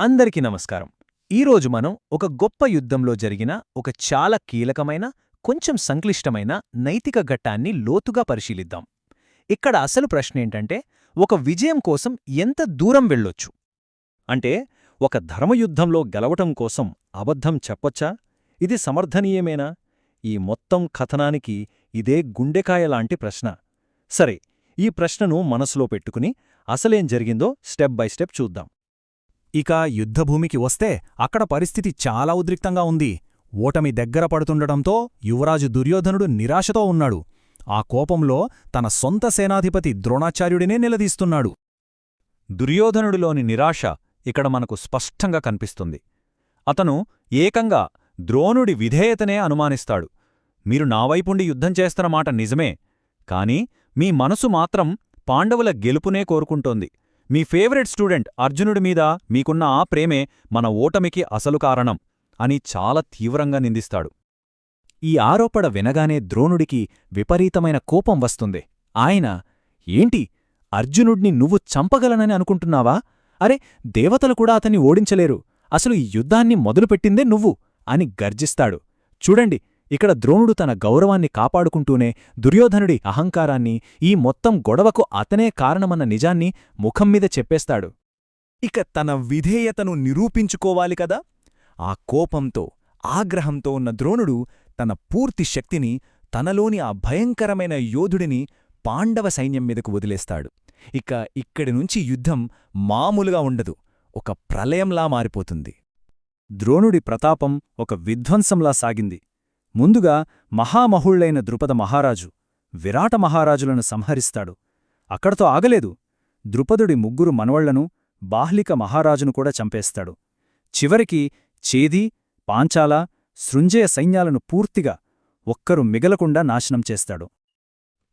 అందరికీ నమస్కారం. ఈరోజు మనం ఒక గొప్ప యుద్ధంలో జరిగిన ఒక చాలా కీలకమైన కొంచెం సంక్లిష్టమైన నైతిక ఘట్టాన్ని లోతుగా పరిశీలిద్దాం. ఇక్కడ అసలు ప్రశ్నేంటంటే ఒక విజయం కోసం ఎంత దూరం వెళ్ళొచ్చు? అంటే ఒక ధర్మయుద్ధంలో గెలవటం కోసం అబద్ధం చెప్పొచ్చా? ఇది సమర్థనీయమేనా? ఈ మొత్తం కథనానికి ఇదే గుండెకాయలాంటి ప్రశ్న. సరే ఈ ప్రశ్నను మనసులో పెట్టుకుని అసలేం జరిగిందో స్టెప్ బై స్టెప్ చూద్దాం. ఇక యుద్ధభూమికి వస్తే అక్కడ పరిస్థితి చాలా ఉద్రిక్తంగా ఉంది. ఓటమి దగ్గర పడుతుండటంతో యువరాజు దుర్యోధనుడు నిరాశతో ఉన్నాడు. ఆ కోపంలో తన సొంత సేనాధిపతి ద్రోణాచార్యుడినే నిలదీస్తున్నాడు. దుర్యోధనుడిలోని నిరాశ ఇక్కడ మనకు స్పష్టంగా కనిపిస్తుంది. అతను ఏకంగా ద్రోణుడి విధేయతనే అనుమానిస్తాడు. మీరు నావైపుండి యుద్ధం చేస్తున్న మాట నిజమే కాని మీ మనసు మాత్రం పాండవుల గెలుపునే కోరుకుంటోంది. మీ ఫేవరెట్ స్టూడెంట్ అర్జునుడి మీద మీకున్న ఆ ప్రేమే మన ఓటమికి అసలు కారణం అని చాలా తీవ్రంగా నిందిస్తాడు. ఈ ఆరోపణ వినగానే ద్రోణుడికి విపరీతమైన కోపం వస్తుంది. ఆయన ఏంటి? అర్జునుడిని నువ్వు చంపగలనని అనుకుంటున్నావా? అరే దేవతలు కూడా అతన్ని ఓడించలేరు. అసలు ఈ యుద్ధాన్ని మొదలుపెట్టిందే నువ్వు అని గర్జిస్తాడు. చూడండి ఇక్కడ ద్రోణుడు తన గౌరవాన్ని కాపాడుకుంటూనే దుర్యోధనుడి అహంకారాన్ని ఈ మొత్తం గొడవకు అతనే కారణమన్న నిజాన్ని ముఖంమీద చెప్పేస్తాడు. ఇక తన విధేయతను నిరూపించుకోవాలి కదా? ఆ కోపంతో ఆగ్రహంతో ఉన్న ద్రోణుడు తన పూర్తి శక్తిని తనలోని ఆ భయంకరమైన యోధుడిని పాండవ సైన్యం మీదకు వదిలేస్తాడు. ఇక ఇక్కడి నుంచి యుద్ధం మామూలుగా ఉండదు ఒక ప్రళయంలా మారిపోతుంది. ద్రోణుడి ప్రతాపం ఒక విధ్వంసంలా సాగింది. ముందుగా మహామహుళ్ళైన ద్రుపద మహారాజు విరాట మహారాజులను సంహరిస్తాడు. అక్కడతో ఆగలేదు. ద్రుపదుడి ముగ్గురు మనవళ్ళను బాహ్లిక మహారాజును కూడా చంపేస్తాడు. చివరికి చేది పాంచాల సృంజయ సైన్యాలను పూర్తిగా ఒక్కరు మిగలకుండా నాశనం చేస్తాడు.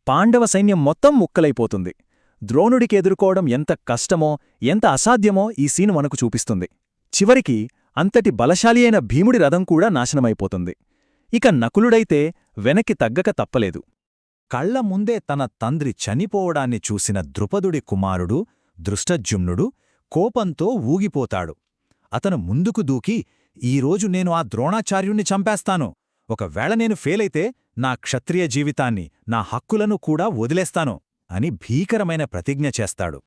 పాండవ సైన్యం మొత్తం ముక్కలైపోతుంది. ద్రోణుడికి ఎదుర్కోవడం ఎంత కష్టమో ఎంత అసాధ్యమో ఈ సీన్ మనకు చూపిస్తుంది. చివరికి అంతటి బలశాలి అయిన భీముడి రథం కూడా నాశనమైపోతుంది. ఇక నకులుడైతే వెనక్కి తగ్గక తప్పలేదు. కళ్ళ ముందే తన తండ్రి చనిపోవడాన్ని చూసిన ద్రుపదుడి కుమారుడు దృష్టజుమ్నుడు కోపంతో ఊగిపోతాడు. అతను ముందుకు దూకి ఈరోజు నేను ఆ ద్రోణాచార్యుణ్ణి చంపేస్తాను. ఒకవేళ నేను ఫెయిలైతే నా క్షత్రియ జీవితాన్ని నా హక్కులను కూడా వదిలేస్తాను అని భీకరమైన ప్రతిజ్ఞ చేస్తాడు.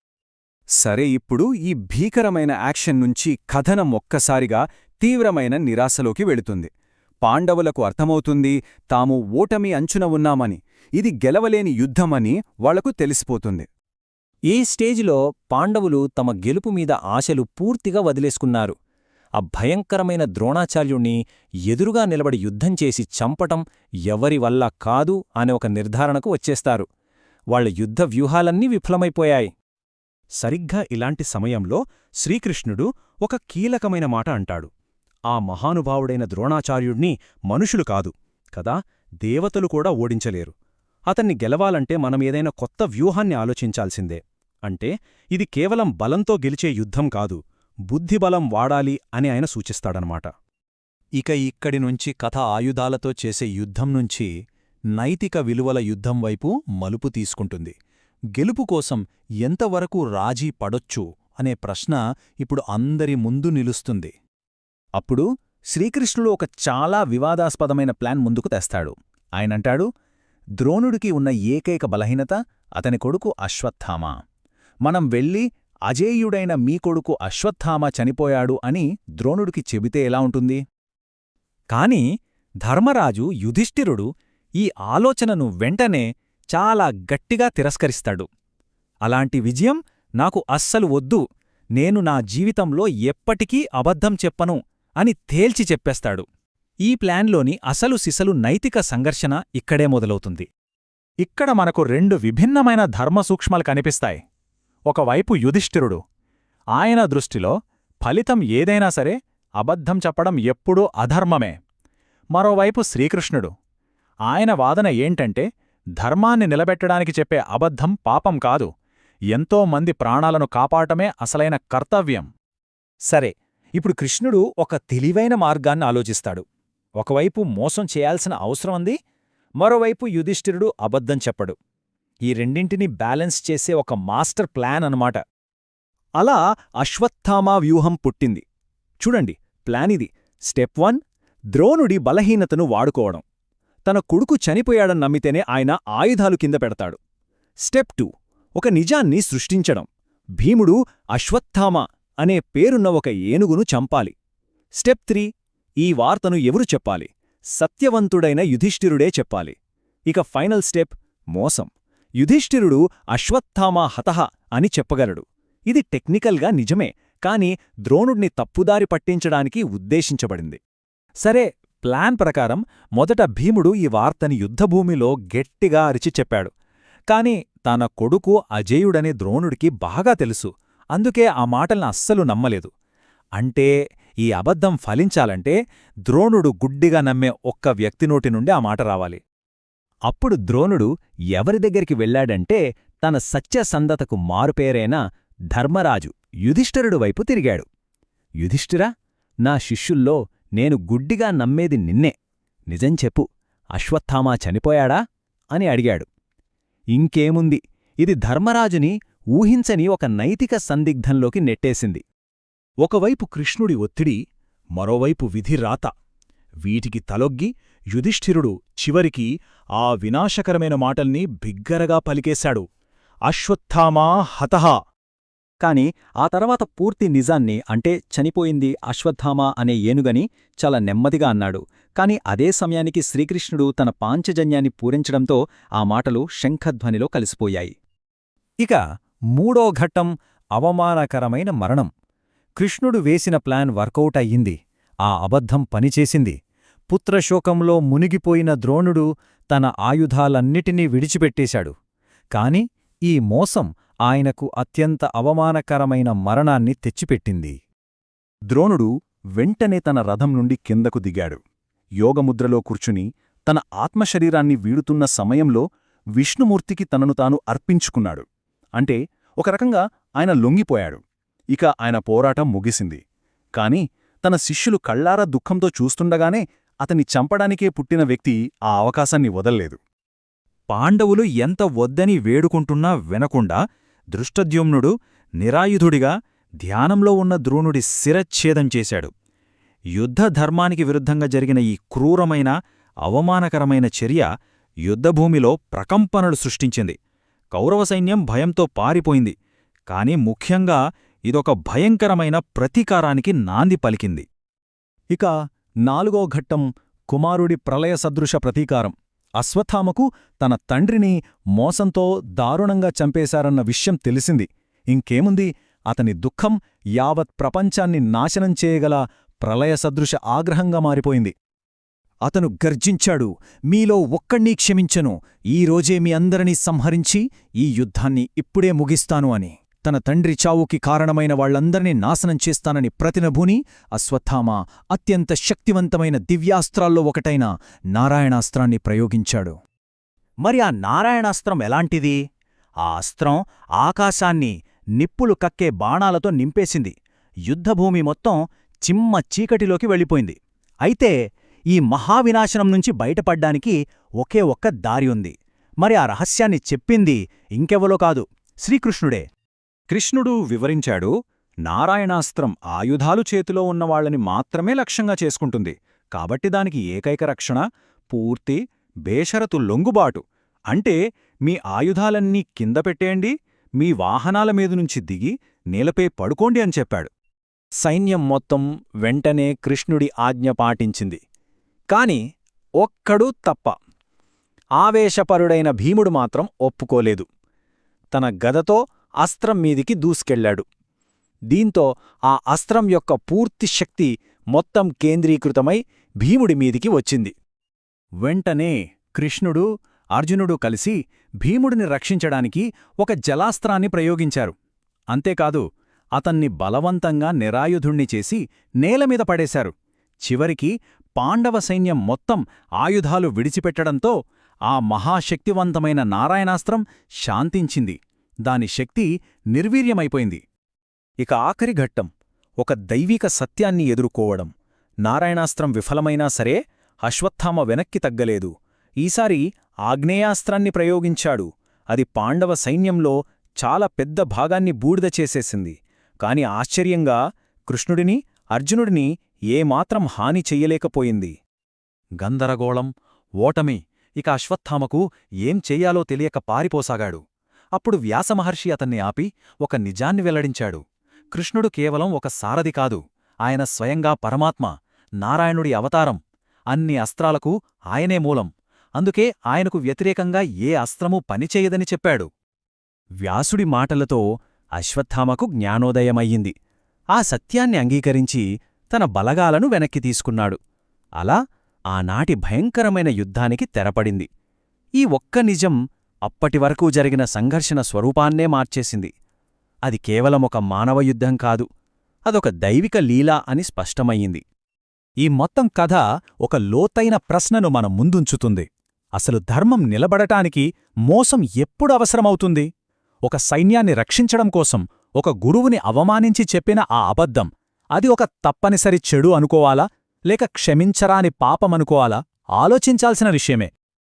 సరే ఇప్పుడు ఈ భీకరమైన యాక్షన్ నుంచి కథనం ఒక్కసారిగా తీవ్రమైన నిరాశలోకి వెళుతుంది. పాండవులకు అర్థమవుతుంది తాము ఓటమి అంచున ఉన్నామని ఇది గెలవలేని యుద్ధమని వాళ్ళకు తెలిసిపోతుంది. ఈ స్టేజిలో పాండవులు తమ గెలుపు మీద ఆశలు పూర్తిగా వదిలేసుకున్నారు. ఆ భయంకరమైన ద్రోణాచార్యుణ్ణి ఎదురుగా నిలబడి యుద్ధం చేసి చంపటం ఎవరి వల్ల కాదు అనే ఒక నిర్ధారణకు వచ్చేస్తారు. వాళ్ళ యుద్ధ వ్యూహాలన్నీ విఫలమైపోయాయి. సరిగ్గా ఇలాంటి సమయంలో శ్రీకృష్ణుడు ఒక కీలకమైన మాట అంటాడు. ఆ మహానుభావుడైన ద్రోణాచార్యుణ్ణి మనుషులు కాదు కదా? దేవతలు కూడా ఓడించలేరు. అతన్ని గెలవాలంటే మనమేదైనా కొత్త వ్యూహాన్ని ఆలోచించాల్సిందే. అంటే ఇది కేవలం బలంతో గెలిచే యుద్ధం కాదు బుద్ధిబలం వాడాలి అని ఆయన సూచిస్తాడనమాట ఇక ఇక్కడి నుంచి కథ ఆయుధాలతో చేసే యుద్ధం నుంచి నైతిక విలువల యుద్ధం వైపు మలుపు తీసుకుంటుంది. గెలుపు కోసం ఎంతవరకు రాజీ పడొచ్చు అనే ప్రశ్న ఇప్పుడు అందరి ముందు నిలుస్తుంది. అప్పుడు శ్రీకృష్ణుడు ఒక చాలా వివాదాస్పదమైన ప్లాన్ ముందుకు తెస్తాడు. ఆయనంటాడు ద్రోణుడికి ఉన్న ఏకైక బలహీనత అతని కొడుకు అశ్వత్థామ. మనం వెళ్ళి అజేయుడైన మీ కొడుకు అశ్వత్థామ చనిపోయాడు అని ద్రోణుడికి చెబితే ఎలా ఉంటుంది? కాని ధర్మరాజు యుధిష్ఠిరుడు ఈ ఆలోచనను వెంటనే చాలా గట్టిగా తిరస్కరిస్తాడు. అలాంటి విజయం నాకు అస్సలు వద్దు. నేను నా జీవితంలో ఎప్పటికీ అబద్ధం చెప్పను. అని తేల్చి చెప్పేస్తాడు. ఈ ప్లాన్లోని అసలు సిసలు నైతిక సంఘర్షణ ఇక్కడే మొదలవుతుంది. ఇక్కడ మనకు రెండు విభిన్నమైన ధర్మసూక్ష్మాలు కనిపిస్తాయి. ఒకవైపు యుధిష్ఠిరుడు. ఆయన దృష్టిలో ఫలితం ఏదైనా సరే అబద్ధం చెప్పడం ఎప్పుడూ అధర్మమే. మరోవైపు శ్రీకృష్ణుడు. ఆయన వాదన ఏంటంటే ధర్మాన్ని నిలబెట్టడానికి చెప్పే అబద్ధం పాపం కాదు. ఎంతో మంది ప్రాణాలను కాపాడటమే అసలైన కర్తవ్యం. సరే ఇప్పుడు కృష్ణుడు ఒక తెలివైన మార్గాన్ని ఆలోచిస్తాడు. ఒకవైపు మోసం చేయాల్సిన అవసరం ఉంది మరోవైపు యుధిష్ఠిరుడు అబద్ధం చెప్పడు. ఈ రెండింటినీ బ్యాలెన్స్ చేసే ఒక మాస్టర్ ప్లాన్ అనమాట అలా అశ్వత్థామా వ్యూహం పుట్టింది. చూడండి ప్లానిది స్టెప్ వన్ ద్రోణుడి బలహీనతను వాడుకోవడం. తన కొడుకు చనిపోయాడని నమ్మితేనే ఆయన ఆయుధాలు కింద పెడతాడు. స్టెప్ టూ ఒక నిజాన్ని సృష్టించడం. భీముడు అశ్వత్థామ అనే పేరున్న ఒక ఏనుగును చంపాలి. స్టెప్ త్రీ ఈ వార్తను ఎవరు చెప్పాలి? సత్యవంతుడైన యుధిష్ఠిరుడే చెప్పాలి. ఇక ఫైనల్ స్టెప్ మోసం. యుధిష్ఠిరుడు అశ్వత్థామా హతహ అని చెప్పగలడు. ఇది టెక్నికల్గా నిజమే కాని ద్రోణుడిని తప్పుదారి పట్టించడానికి ఉద్దేశించబడింది. సరే ప్లాన్ ప్రకారం మొదట భీముడు ఈ వార్తని యుద్ధభూమిలో గట్టిగా అరిచి చెప్పాడు. కాని తన కొడుకు అజేయుడనే ద్రోణుడికి బాగా తెలుసు. అందుకే ఆ మాటల్ని అస్సలు నమ్మలేదు. అంటే ఈ అబద్ధం ఫలించాలంటే ద్రోణుడు గుడ్డిగా నమ్మే ఒక్క వ్యక్తి నోటి నుండి ఆ మాట రావాలి. అప్పుడు ద్రోణుడు ఎవరి దగ్గరికి వెళ్ళాడంటే తన సత్యసంధతకు మారుపేరైన ధర్మరాజు యుధిష్ఠరుడు వైపు తిరిగాడు. యుధిష్ఠిరా నా శిష్యుల్లో నేను గుడ్డిగా నమ్మేది నిన్నే. నిజం చెప్పు అశ్వత్థామా చనిపోయాడా? అని అడిగాడు. ఇంకేముంది? ఇది ధర్మరాజుని ఊహించని ఒక నైతిక సందిగ్ధంలోకి నెట్టేసింది. ఒకవైపు కృష్ణుడి ఒత్తిడి మరోవైపు విధి రాత. వీటికి తలొగ్గి యుధిష్ఠిరుడు చివరికి ఆ వినాశకరమైన మాటల్ని బిగ్గరగా పలికేశాడు. అశ్వత్థామా హతహ కాని ఆ తర్వాత పూర్తి నిజాన్ని అంటే చనిపోయింది అశ్వత్థామ అనే ఏనుగని చాలా నెమ్మదిగా అన్నాడు. కాని అదే సమయానికి శ్రీకృష్ణుడు తన పాంచజన్యాన్ని పూరించడంతో ఆ మాటలు శంఖధ్వనిలో కలిసిపోయాయి. ఇక మూడో ఘట్టం అవమానకరమైన మరణం. కృష్ణుడు వేసిన ప్లాన్ వర్కౌట్ అయ్యింది. ఆ అబద్ధం పనిచేసింది. పుత్రశోకంలో మునిగిపోయిన ద్రోణుడు తన ఆయుధాలన్నిటినీ విడిచిపెట్టేశాడు. కాని ఈ మోసం ఆయనకు అత్యంత అవమానకరమైన మరణాన్ని తెచ్చిపెట్టింది. ద్రోణుడు వెంటనే తన రథం నుండి కిందకు దిగాడు. యోగముద్రలో కూర్చుని తన ఆత్మశరీరాన్ని వీడుతున్న సమయంలో విష్ణుమూర్తికి తనను తాను అర్పించుకున్నాడు. అంటే ఒక రకంగా ఆయన లొంగిపోయాడు. ఇక ఆయన పోరాటం ముగిసింది. కాని తన శిష్యులు కళ్ళారా దుఃఖంతో చూస్తుండగానే అతన్ని చంపడానికే పుట్టిన వ్యక్తి ఆ అవకాశాన్ని వదల్లేదు. పాండవులు ఎంత వద్దని వేడుకుంటున్నా వినకుండా దృష్టద్యుమ్నుడు నిరాయుధుడిగా ధ్యానంలో ఉన్న ద్రోణుడి శిరచ్ఛేదం చేశాడు. యుద్ధధర్మానికి విరుద్ధంగా జరిగిన ఈ క్రూరమైన అవమానకరమైన చర్య యుద్ధభూమిలో ప్రకంపనలు సృష్టించింది. కౌరవ సైన్యం భయంతో పారిపోయింది. కాని ముఖ్యంగా ఇదొక భయంకరమైన ప్రతీకారానికి నాంది పలికింది. ఇక నాలుగో ఘట్టం కుమారుడి ప్రళయ సదృశ ప్రతీకారం. అశ్వత్థామకు తన తండ్రిని మోసంతో దారుణంగా చంపేశారన్న విషయం తెలిసింది. ఇంకేముంది? అతని దుఃఖం యావత్ ప్రపంచాన్ని నాశనం చేయగల ప్రళయసదృశ ఆగ్రహంగా మారిపోయింది. అతను గర్జించాడు మీలో ఒక్కణ్ణీ క్షమించను. ఈరోజే మీ అందరినీ సంహరించి ఈ యుద్ధాన్ని ఇప్పుడే ముగిస్తాను అని. తన తండ్రి చావుకి కారణమైన వాళ్ళందరినీ నాశనం చేస్తానని ప్రతినభూని అశ్వత్థామ అత్యంత శక్తివంతమైన దివ్యాస్త్రాల్లో ఒకటైన నారాయణాస్త్రాన్ని ప్రయోగించాడు. మరి ఆ నారాయణాస్త్రం ఎలాంటిది? ఆ అస్త్రం ఆకాశాన్ని నిప్పులు కక్కే బాణాలతో నింపేసింది. యుద్ధభూమి మొత్తం చిమ్మ చీకటిలోకి వెళ్ళిపోయింది. అయితే ఈ మహావినాశనం నుంచి బయటపడ్డానికి ఒకే ఒక్క దారి ఉంది. మరి ఆ రహస్యాన్ని చెప్పింది ఇంకెవలో కాదు శ్రీకృష్ణుడే. కృష్ణుడు వివరించాడు నారాయణాస్త్రం ఆయుధాలు చేతిలో ఉన్నవాళ్ళని మాత్రమే లక్ష్యంగా చేసుకుంటుంది. కాబట్టి దానికి ఏకైక రక్షణ పూర్తి బేషరతు లొంగుబాటు. అంటే మీ ఆయుధాలన్నీ కింద పెట్టేయండి మీ వాహనాల మీదునుంచి దిగి నేలపై పడుకోండి అని చెప్పాడు. సైన్యం మొత్తం వెంటనే కృష్ణుడి ఆజ్ఞ పాటించింది. కాని ఒక్కడూ తప్ప. ఆవేశపరుడైన భీముడు మాత్రం ఒప్పుకోలేదు. తన గదతో అస్త్రం మీదికి దూసుకెళ్ళాడు దీంతో ఆ అస్త్రం యొక్క పూర్తి శక్తి మొత్తం కేంద్రీకృతమై భీముడి మీదికి వచ్చింది. వెంటనే కృష్ణుడు అర్జునుడు కలిసి భీముడిని రక్షించడానికి ఒక జలాస్త్రాన్ని ప్రయోగించారు. అంతేకాదు అతన్ని బలవంతంగా నిరాయుధుణ్ణి చేసి నేలమీద పడేశారు. చివరికి పాండవ సైన్యం మొత్తం ఆయుధాలు విడిచిపెట్టడంతో ఆ మహాశక్తివంతమైన నారాయణాస్త్రం శాంతించింది. దాని శక్తి నిర్వీర్యమైపోయింది. ఇక ఆఖరి ఘట్టం ఒక దైవిక సత్యాన్ని ఎదుర్కోవడం. నారాయణాస్త్రం విఫలమైనా సరే అశ్వత్థామ వెనక్కి తగ్గలేదు. ఈసారి ఆగ్నేయాస్త్రాన్ని ప్రయోగించాడు. అది పాండవ సైన్యంలో చాలా పెద్ద భాగాన్ని బూడిద చేసేసింది. కాని ఆశ్చర్యంగా కృష్ణుడిని అర్జునుడిని ఏమాత్రం హాని చెయ్యలేకపోయింది. గందరగోళం ఓటమి ఇక అశ్వత్థామకు ఏం చెయ్యాలో తెలియక పారిపోసాగాడు. అప్పుడు వ్యాసమహర్షి అతన్ని ఆపి ఒక నిజాన్ని వెల్లడించాడు. కృష్ణుడు కేవలం ఒక సారథి కాదు ఆయన స్వయంగా పరమాత్మ నారాయణుడి అవతారం అన్ని అస్త్రాలకు ఆయనే మూలం అందుకే ఆయనకు వ్యతిరేకంగా ఏ అస్త్రమూ పనిచేయదని చెప్పాడు. వ్యాసుడి మాటలతో అశ్వత్థామకు జ్ఞానోదయమయ్యింది. ఆ సత్యాన్ని అంగీకరించి తన బలగాలను వెనక్కి తీసుకున్నాడు. అలా ఆనాటి భయంకరమైన యుద్ధానికి తెరపడింది. ఈ ఒక్క నిజం అప్పటివరకు జరిగిన సంఘర్షణ స్వరూపాన్నే మార్చేసింది. అది కేవలం ఒక మానవ యుద్ధం కాదు అదొక దైవిక లీలా అని స్పష్టమయ్యింది. ఈ మొత్తం కథ ఒక లోతైన ప్రశ్నను మన ముందుంచుతుంది. అసలు ధర్మం నిలబడటానికి మోసం ఎప్పుడు అవసరమవుతుంది? ఒక సైన్యాన్ని రక్షించడం కోసం ఒక గురువుని అవమానించి చెప్పిన ఆ అబద్ధం అది ఒక తప్పనిసరి చెడు అనుకోవాలా? లేక క్షమించరాని పాపమనుకోవాలా? ఆలోచించాల్సిన విషయమే.